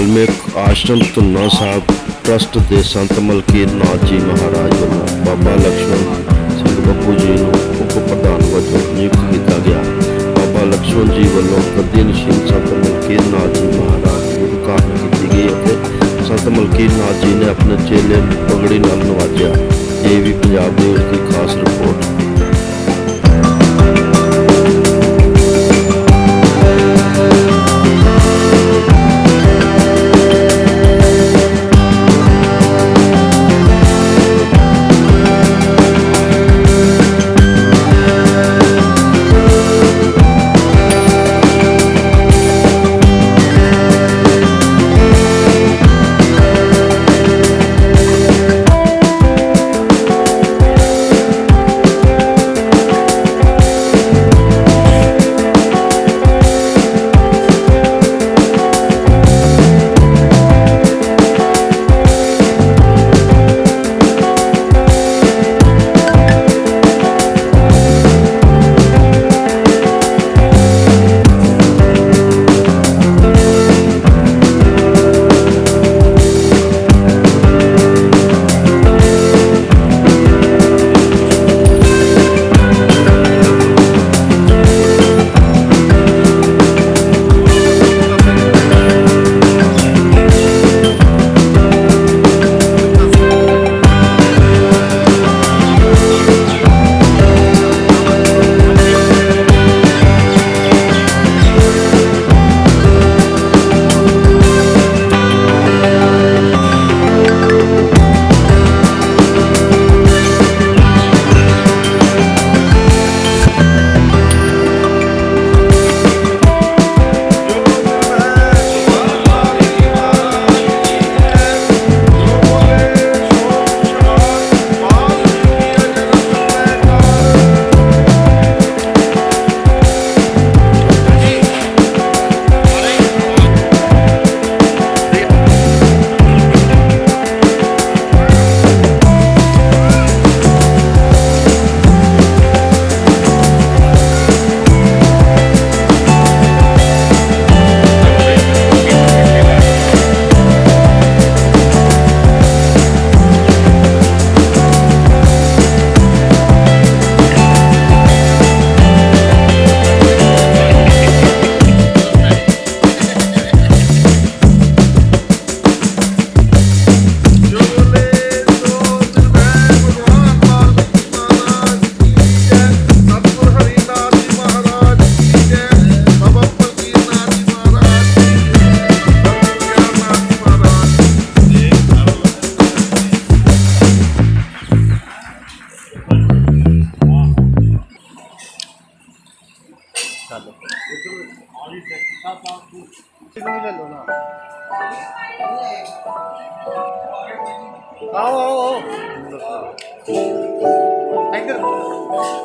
ਆਲਮਿਕ ਆਸ਼ਰਮ ਤੁਲਨਾ ਸਾਹਿਬ, ਟਰਸਟ ਦੇ ਸੰਤ ਮਲਕੀਰ ਨਾਥ ਜੀ ਮਹਾਰਾਜ ਵੱਲੋਂ ਬਾਬਾ ਲਕਸ਼ਮਣ ਸਿੰਘ ਬੱਪੂ ਜੀ ਨੂੰ ਉਪ ਪ੍ਰਧਾਨ ਵਜੋਂ ਨਿਯੁਕਤ ਕੀਤਾ ਗਿਆ। ਬਾਬਾ ਲਕਸ਼ਮਣ ਜੀ ਵੱਲੋਂ ਗਦਿਨਸ਼ੀਲ ਸੰਤ ਮਲਕੀਰ ਨਾਥ ਜੀ ਮਹਾਰਾਜ ਦੀ ਕਾਰਨ ਕੀਤੀ ਗਈ ਅਤੇ ਸੰਤ ਮਲਕੀਰ ਨਾਥ ਜੀ ਨੇ ਆਪਣੇ ਚੇਲੇ ਪਗੜੀ ਨਾਲ ਨਵਾਜਿਆ। ਇਹ ਵੀ ਪੰਜਾਬ ਦੇ ਉਸ ਖਾਸ ਰਿਪੋਰਟ।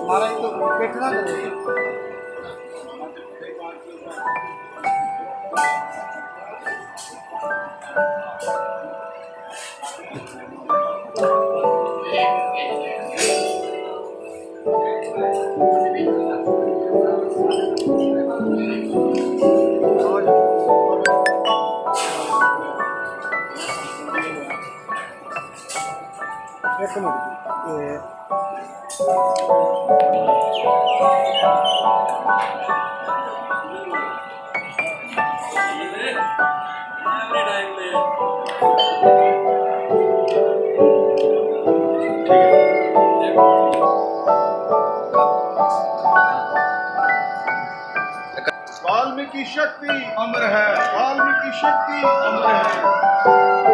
ਮਾਰਾ ਇਹ ਤੋਂ ਬੈਠਣਾ शक्ति अमर है वाल्मीकि शक्ति अमर है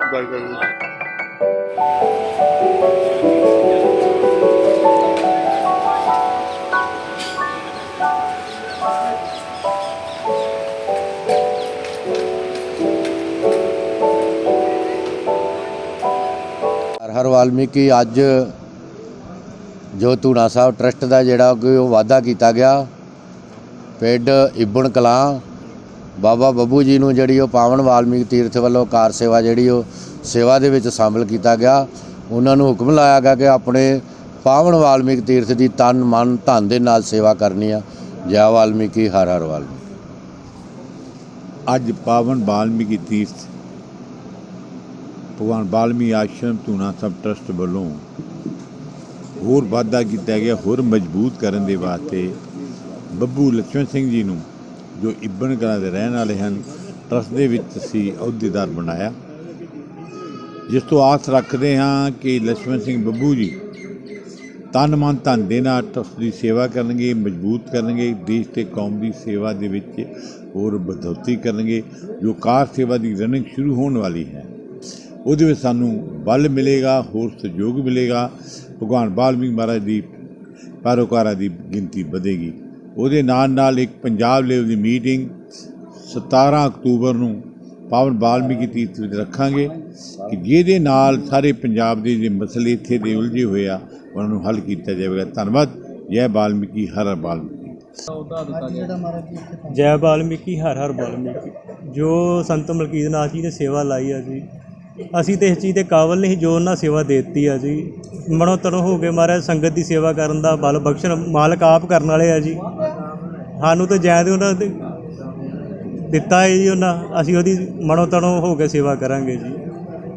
ਜਾਏਗਾ ਹਰ ਵਾਲਮੀਕੀ, ਅੱਜ ਜੋ ਧੂਣਾ ਸਾਹਿਬ ਟਰਸਟ ਦਾ ਜਿਹੜਾ ਕਿ ਉਹ ਵਾਅਦਾ ਕੀਤਾ ਗਿਆ, ਪਿੰਡ ਇਬਣ ਕਲਾਂ ਬਾਬਾ ਬੱਬੂ ਜੀ ਨੂੰ ਜਿਹੜੀ ਉਹ ਪਾਵਨ ਵਾਲਮੀਕ ਤੀਰਥ ਵੱਲੋਂ ਕਾਰ ਸੇਵਾ ਜਿਹੜੀ ਉਹ ਸੇਵਾ ਦੇ ਵਿੱਚ ਸ਼ਾਮਲ ਕੀਤਾ ਗਿਆ। ਉਹਨਾਂ ਨੂੰ ਹੁਕਮ ਲਾਇਆ ਗਿਆ ਕਿ ਆਪਣੇ ਪਾਵਨ ਵਾਲਮੀਕ ਤੀਰਥ ਦੀ ਤਨ, ਮਨ, ਧਨ ਦੇ ਨਾਲ ਸੇਵਾ ਕਰਨੀ ਆ। ਜੈ ਵਾਲਮੀਕੀ, ਹਰ ਹਰ ਵਾਲਮੀਕ ਅੱਜ ਪਾਵਨ ਵਾਲਮੀਕੀ ਤੀਰਥ ਭਗਵਾਨ ਵਾਲਮੀ ਆਸ਼ਰਮ ਧੂਣਾ ਸਭ ਟਰਸਟ ਵੱਲੋਂ ਹੋਰ ਵਾਧਾ ਕੀਤਾ ਗਿਆ, ਹੋਰ ਮਜ਼ਬੂਤ ਕਰਨ ਦੇ ਵਾਸਤੇ ਬੱਬੂ ਲక్ష్మణ ਸਿੰਘ ਜੀ ਨੂੰ ਜੋ ਇਬਨ ਕਲਾਂ ਦੇ ਰਹਿਣ ਵਾਲੇ ਹਨ ਟਰਸਟ ਦੇ ਵਿੱਚ ਸੀ ਅਹੁਦੇਦਾਰ ਬਣਾਇਆ। ਜਿਸ ਤੋਂ ਆਸ ਰੱਖਦੇ ਹਾਂ ਕਿ ਲక్ష్మణ ਸਿੰਘ ਬੱਬੂ ਜੀ ਤਨ ਮਨ ਧਨ ਦੇ ਨਾਲ ਟਰਸਟ ਦੀ ਸੇਵਾ ਕਰਨਗੇ, ਮਜ਼ਬੂਤ ਕਰਨਗੇ, ਦੇਸ਼ ਤੇ ਕੌਮ ਦੀ ਸੇਵਾ ਦੇ ਵਿੱਚ ਹੋਰ ਬਦੌਤੀ ਕਰਨਗੇ, ਜੋ ਕਾਰ ਸੇਵਾ ਦੀ ਰਨਿੰਗ ਸ਼ੁਰੂ ਹੋਣ ਵਾਲੀ ਹੈ। ਉਹਦੇ ਵਿੱਚ ਸਾਨੂੰ ਬਲ ਮਿਲੇਗਾ, ਹੋਰ ਸਹਿਯੋਗ ਮਿਲੇਗਾ। ਭਗਵਾਨ ਬਾਲਮੀਕ ਮਹਾਰਾਜ ਦੀ ਪੈਰੋਕਾਰਾਂ ਦੀ ਗਿਣਤੀ ਵਧੇਗੀ। ਉਹਦੇ ਨਾਲ ਨਾਲ ਇੱਕ ਪੰਜਾਬ ਲੈਵਲ ਦੀ ਮੀਟਿੰਗ 17 ਅਕਤੂਬਰ ਨੂੰ ਪਾਵਨ ਬਾਲਮੀਕੀ ਤੀਰਥ ਵਿੱਚ ਰੱਖਾਂਗੇ ਕਿ ਜਿਹਦੇ ਨਾਲ ਸਾਰੇ ਪੰਜਾਬ ਦੇ ਜਿਹੜੇ ਮਸਲੇ ਇੱਥੇ ਦੇ ਉਲਝੇ ਹੋਏ ਆ ਉਹਨਾਂ ਨੂੰ ਹੱਲ ਕੀਤਾ ਜਾਵੇਗਾ। ਧੰਨਵਾਦ। ਜੈ ਬਾਲਮੀਕੀ ਹਰ ਹਰ ਬਾਲਮੀਕੀ। ਜੀ ਵਾਲਮੀਕੀ ਹਰ ਹਰ ਵਾਲਮੀਕੀ ਜੋ ਸੰਤ ਮਲਕੀਤ ਨਾਥ ਜੀ ਨੇ ਸੇਵਾ ਲਾਈ ਆ ਜੀ ਅਸੀਂ ਤੇ ਇਸ ਚੀਜ਼ ਦੇ ਕਾਬਲ ਨਹੀਂ ਜੋ ਉਹਨਾਂ ਸੇਵਾ ਦੇ ਦਿੱਤੀ ਆ ਜੀ। ਮਨੋ ਤਨੋ ਹੋ ਕੇ ਮਹਾਰਾਜ ਸੰਗਤ ਦੀ ਸੇਵਾ ਕਰਨ ਦਾ ਬਲ ਬਖਸ਼ਣ ਮਾਲਕ ਆਪ ਕਰਨ ਵਾਲੇ ਆ ਜੀ। ਸਾਨੂੰ ਤਾਂ ਜੈ ਦੇ ਉਹਨਾਂ ਦੇ ਦਿੱਤਾ ਹੈ ਜੀ ਉਹਨਾਂ। ਅਸੀਂ ਉਹਦੀ ਮਨੋ ਤਨੋ ਹੋ ਕੇ ਸੇਵਾ ਕਰਾਂਗੇ ਜੀ।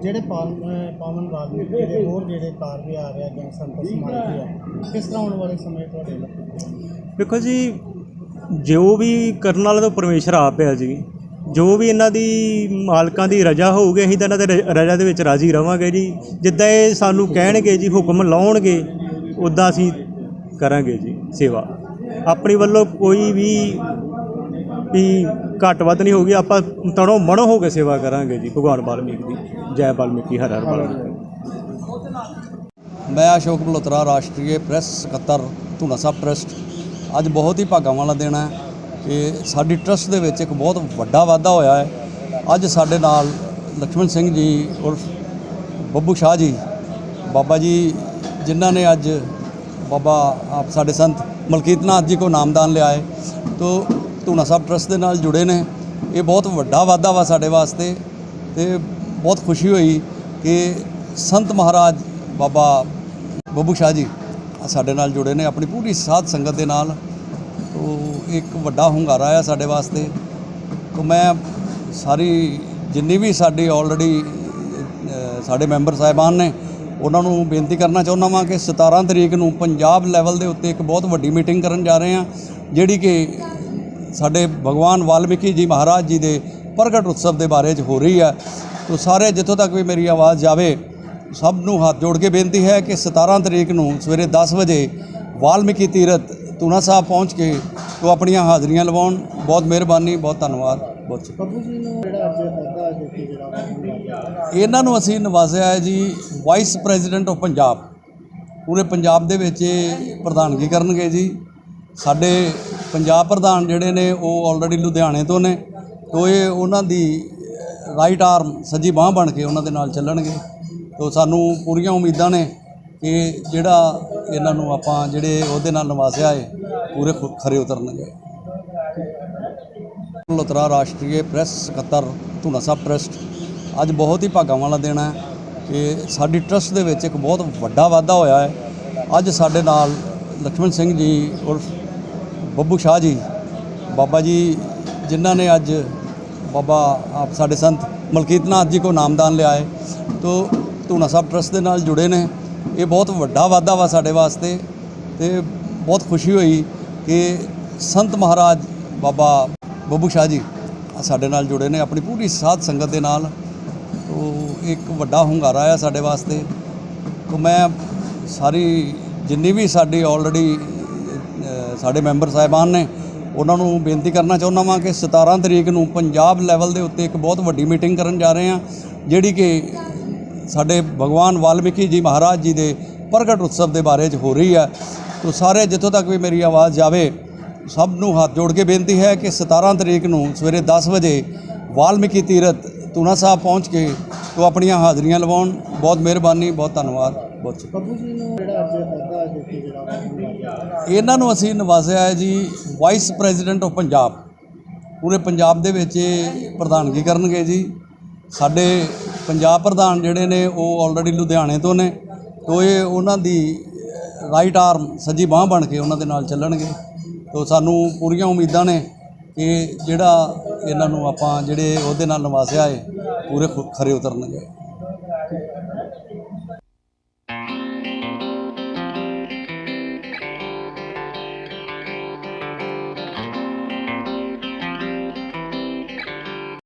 ਜਿਹੜੇ ਪਾਵਨ ਵਾਲਮੀਕੀ ਦੇ ਹੋਰ ਜਿਹੜੇ ਕਾਰਜ ਆ ਰਿਹਾ ਜਾਂ ਸੰਤ ਸਮਾਜ ਆ ਕਿਸ ਤਰ੍ਹਾਂ ਆਉਣ ਵਾਲੇ ਸਮੇਂ ਤੁਹਾਡੇ ਵੇਖੋ ਜੀ ਜੋ ਵੀ ਕਰਨ ਵਾਲਾ ਤਾਂ ਪਰਮੇਸ਼ਰ ਆਪ ਹੈ ਜੀ। ਜੋ ਵੀ ਇਹਨਾਂ ਦੀ ਮਾਲਕਾਂ ਦੀ ਰਜਾ ਹੋਊਗੀ ਅਸੀਂ ਤਾਂ ਇਹਨਾਂ ਦੇ ਰਜਾ ਦੇ ਵਿੱਚ ਰਾਜ਼ੀ ਰਵਾਂਗੇ ਜੀ। ਜਿੱਦਾਂ ਇਹ ਸਾਨੂੰ ਕਹਿਣਗੇ ਜੀ ਹੁਕਮ ਲਾਉਣਗੇ ਉੱਦਾਂ ਅਸੀਂ ਕਰਾਂਗੇ ਜੀ ਸੇਵਾ। ਆਪਣੀ ਵੱਲੋਂ ਕੋਈ ਵੀ ਵੀ ਘੱਟ ਵੱਧ ਨਹੀਂ ਹੋਊਗੀ। ਆਪਾਂ ਤਣੋ ਮਣੋ ਹੋ ਕੇ ਸੇਵਾ ਕਰਾਂਗੇ ਜੀ, ਭਗਵਾਨ ਵਾਲਮੀਕ ਦੀ। ਜੈ ਵਾਲਮੀਕੀ, ਹਰ ਹਰ ਵਾਲਮੀਕ ਮੈਂ ਅਸ਼ੋਕ ਮਲੋਤਰਾ ਰਾਸ਼ਟਰੀ ਪ੍ਰੈਸ ਸਕੱਤਰ ਧੂਣਾ ਸਾਹਿਬ ਟਰਸਟ ਅੱਜ ਬਹੁਤ ਹੀ ਭਾਗਾਂ ਵਾਲਾ ਦਿਨ ਹੈ ਕਿ ਸਾਡੀ ਟਰਸਟ ਦੇ ਵਿੱਚ ਇੱਕ ਬਹੁਤ ਵੱਡਾ ਵਾਧਾ ਹੋਇਆ ਹੈ। ਅੱਜ ਸਾਡੇ ਨਾਲ ਲక్ష్మణ ਸਿੰਘ ਜੀ ਔਰ ਬੱਬੂ ਸ਼ਾਹ ਜੀ, ਬਾਬਾ ਜੀ, ਜਿਨ੍ਹਾਂ ਨੇ ਅੱਜ ਬਾਬਾ ਆਪ ਸਾਡੇ ਸੰਤ ਮਲਕੀਤ ਨਾਥ ਜੀ ਕੋ ਨਾਮਦਾਨ ਲਿਆਏ। ਹੈ ਧੂਣਾ ਸਾਹਿਬ ਟਰਸਟ ਦੇ ਨਾਲ ਜੁੜੇ ਨੇ। ਇਹ ਬਹੁਤ ਵੱਡਾ ਵਾਧਾ ਵਾ ਸਾਡੇ ਵਾਸਤੇ ਤੇ ਬਹੁਤ ਖੁਸ਼ੀ ਹੋਈ ਕਿ ਸੰਤ ਮਹਾਰਾਜ ਬਾਬਾ ਬੱਬੂ ਸ਼ਾਹ ਜੀ ਸਾਡੇ ਨਾਲ ਜੁੜੇ ਨੇ, ਆਪਣੀ ਪੂਰੀ ਸਾਧ ਸੰਗਤ ਦੇ ਨਾਲ। ਤੋ ਇੱਕ ਵੱਡਾ ਹੁੰਗਾਰਾ ਆ ਸਾਡੇ ਵਾਸਤੇ। ਤੋ ਮੈਂ ਸਾਰੀ ਜਿੰਨੀ ਵੀ ਸਾਡੀ ਆਲਰੇਡੀ ਸਾਡੇ ਮੈਂਬਰ ਸਾਹਿਬਾਨ ਨੇ ਉਹਨਾਂ ਨੂੰ ਬੇਨਤੀ ਕਰਨਾ ਚਾਹੁੰਦਾ ਵਾਂ ਕਿ 17 ਤਰੀਕ ਨੂੰ ਪੰਜਾਬ ਲੈਵਲ ਦੇ ਉੱਤੇ ਇੱਕ ਬਹੁਤ ਵੱਡੀ ਮੀਟਿੰਗ ਕਰਨ ਜਾ ਰਹੇ ਹਾਂ, ਜਿਹੜੀ ਕਿ ਸਾਡੇ ਭਗਵਾਨ ਵਾਲਮੀਕੀ ਜੀ ਮਹਾਰਾਜ ਜੀ ਦੇ ਪ੍ਰਗਟ ਉਤਸਵ ਦੇ ਬਾਰੇ 'ਚ ਹੋ ਰਹੀ ਹੈ। ਤੋ ਸਾਰੇ ਜਿੱਥੋਂ ਤੱਕ ਵੀ ਮੇਰੀ ਆਵਾਜ਼ ਜਾਵੇ, ਸਭ ਨੂੰ ਹੱਥ ਜੋੜ ਕੇ ਬੇਨਤੀ ਹੈ ਕਿ 17 ਤਰੀਕ ਨੂੰ ਸਵੇਰੇ 10 ਵਜੇ ਵਾਲਮੀਕੀ ਤੀਰਥ ਤੂਣਾ ਸਾਹਿਬ ਪਹੁੰਚ ਕੇ ਉਹ ਆਪਣੀਆਂ ਹਾਜ਼ਰੀਆਂ ਲਵਾਉਣ। ਬਹੁਤ ਮਿਹਰਬਾਨੀ, ਬਹੁਤ ਧੰਨਵਾਦ। ਬਹੁਤ ਸ਼ੁਕਰੀਆ ਬੱਬੂ ਜੀ ਨੂੰ ਜਿਹੜਾ ਅੱਜ ਅਹੁਦਾ ਦੇ ਕੇ ਜਿਹੜਾ ਵਾ ਉਹਨੂੰ ਲੱਗਾ ਇਹਨਾਂ ਨੂੰ ਅਸੀਂ ਨਵਾਜ਼ਿਆ ਹੈ ਜੀ ਵਾਈਸ ਪ੍ਰੈਜ਼ੀਡੈਂਟ ਆਫ ਪੰਜਾਬ ਪੂਰੇ ਪੰਜਾਬ ਦੇ ਵਿੱਚ ਇਹ ਪ੍ਰਧਾਨਗੀ ਕਰਨਗੇ ਜੀ। ਸਾਡੇ ਪੰਜਾਬ ਪ੍ਰਧਾਨ ਜਿਹੜੇ ਨੇ ਉਹ ਆਲਰੇਡੀ ਲੁਧਿਆਣੇ ਤੋਂ ਨੇ। ਤੋ ਇਹ ਉਹਨਾਂ ਦੀ ਰਾਈਟ ਆਰਮ ਸੱਜੀ ਬਾਹ ਬਣ ਕੇ ਉਹਨਾਂ ਦੇ ਨਾਲ ਚੱਲਣਗੇ। ਤੋ ਸਾਨੂੰ ਪੂਰੀਆਂ ਉਮੀਦਾਂ ਨੇ ਕਿ ਜਿਹੜਾ ਇਹਨਾਂ ਨੂੰ ਆਪਾਂ ਜਿਹੜੇ ਉਹਦੇ ਨਾਲ ਨਵਾਜ਼ਿਆ ਹੈ ਪੂਰੇ ਖਰੇ ਉਤਰਨਗੇ। ਲਤਰਾ ਰਾਸ਼ਟਰੀ ਪ੍ਰੈਸ ਸਕੱਤਰ ਧੂਣਾ ਸਾਹਿਬ ਟਰਸਟ, ਅੱਜ ਬਹੁਤ ਹੀ ਭਾਗਾਂ ਵਾਲਾ ਦਿਨ ਹੈ ਕਿ ਸਾਡੀ ਟਰਸਟ ਦੇ ਵਿੱਚ ਇੱਕ ਬਹੁਤ ਵੱਡਾ ਵਾਧਾ ਹੋਇਆ ਹੈ। ਅੱਜ ਸਾਡੇ ਨਾਲ ਲਖਮਨ ਸਿੰਘ ਜੀ ਔਰ ਬੱਬੂ ਸ਼ਾਹ ਜੀ, ਬਾਬਾ ਜੀ ਜਿਨ੍ਹਾਂ ਨੇ ਅੱਜ ਬਾਬਾ ਆਪ ਸਾਡੇ ਸੰਤ ਮਲਕੀਤਨਾਥ ਜੀ ਕੋ ਨਾਮਦਾਨ ਲਿਆਏ ਹੈ। ਤੋਂ ਧੂਣਾ ਸਾਹਿਬ ਟਰਸਟ ਦੇ ਨਾਲ ਜੁੜੇ ਨੇ। ਇਹ ਬਹੁਤ ਵੱਡਾ ਵਾਧਾ ਵਾ ਸਾਡੇ ਵਾਸਤੇ ਤੇ ਬਹੁਤ ਖੁਸ਼ੀ ਹੋਈ ਕਿ ਸੰਤ ਮਹਾਰਾਜ ਬਾਬਾ ਬੱਬੂ ਸ਼ਾਹ ਜੀ ਸਾਡੇ ਨਾਲ ਜੁੜੇ ਨੇ, ਆਪਣੀ ਪੂਰੀ ਸਾਧ ਸੰਗਤ ਦੇ ਨਾਲ। ਤੋ ਇੱਕ ਵੱਡਾ ਹੁੰਗਾਰਾ ਆ ਸਾਡੇ ਵਾਸਤੇ। ਤੋ ਮੈਂ ਸਾਰੀ ਜਿੰਨੀ ਵੀ ਸਾਡੀ ਆਲਰੇਡੀ ਸਾਡੇ ਮੈਂਬਰ ਸਾਹਿਬਾਨ ਨੇ, ਉਹਨਾਂ ਨੂੰ ਬੇਨਤੀ ਕਰਨਾ ਚਾਹੁੰਦਾ ਵਾਂ ਕਿ 17 ਤਰੀਕ ਨੂੰ ਪੰਜਾਬ ਲੈਵਲ ਦੇ ਉੱਤੇ ਇੱਕ ਬਹੁਤ ਵੱਡੀ ਮੀਟਿੰਗ ਕਰਨ ਜਾ ਰਹੇ ਹਾਂ, ਜਿਹੜੀ ਕਿ ਸਾਡੇ ਭਗਵਾਨ ਵਾਲਮੀਕੀ ਜੀ ਮਹਾਰਾਜ ਜੀ ਦੇ ਪ੍ਰਗਟ ਉਤਸਵ ਦੇ ਬਾਰੇ 'ਚ ਹੋ ਰਹੀ ਹੈ ਤੋ ਸਾਰੇ ਜਿੱਥੋਂ ਤੱਕ ਵੀ ਮੇਰੀ ਆਵਾਜ਼ ਜਾਵੇ ਸਭ ਨੂੰ ਹੱਥ ਜੋੜ ਕੇ ਬੇਨਤੀ ਹੈ ਕਿ 17 ਤਰੀਕ ਨੂੰ ਸਵੇਰੇ 10 ਵਜੇ ਵਾਲਮੀਕੀ ਤੀਰਥ ਤੂਣਾ ਸਾਹਿਬ ਪਹੁੰਚ ਕੇ ਤੋ ਆਪਣੀਆਂ ਹਾਜ਼ਰੀਆਂ ਲਵਾਉਣ। ਬਹੁਤ ਮਿਹਰਬਾਨੀ ਬਹੁਤ ਧੰਨਵਾਦ ਬਹੁਤ। ਇਹਨਾਂ ਨੂੰ ਅਸੀਂ ਨਵਾਜ਼ਿਆ ਹੈ ਜੀ ਵਾਈਸ ਪ੍ਰੈਜ਼ੀਡੈਂਟ ਆਫ ਪੰਜਾਬ ਪੂਰੇ ਪੰਜਾਬ ਦੇ ਵਿੱਚ ਇਹ ਪ੍ਰਧਾਨਗੀ ਕਰਨਗੇ ਜੀ। ਸਾਡੇ ਪੰਜਾਬ ਪ੍ਰਧਾਨ ਜਿਹੜੇ ਨੇ ਉਹ ਆਲਰੇਡੀ ਲੁਧਿਆਣੇ ਤੋਂ ਨੇ। ਤੋ ਇਹ ਉਹਨਾਂ ਦੀ ਰਾਈਟ ਆਰਮ ਸੱਜੀ ਬਾਹ ਬਣ ਕੇ ਉਹਨਾਂ ਦੇ ਨਾਲ ਚੱਲਣਗੇ। ਤੋ ਸਾਨੂੰ ਪੂਰੀਆਂ ਉਮੀਦਾਂ ਨੇ ਕਿ ਜਿਹੜਾ ਇਹਨਾਂ ਨੂੰ ਆਪਾਂ ਜਿਹੜੇ ਉਹਦੇ ਨਾਲ ਨਵਾਜ਼ਿਆ ਹੈ, ਪੂਰੇ ਖੁ- ਖਰੇ ਉਤਰਨਗੇ।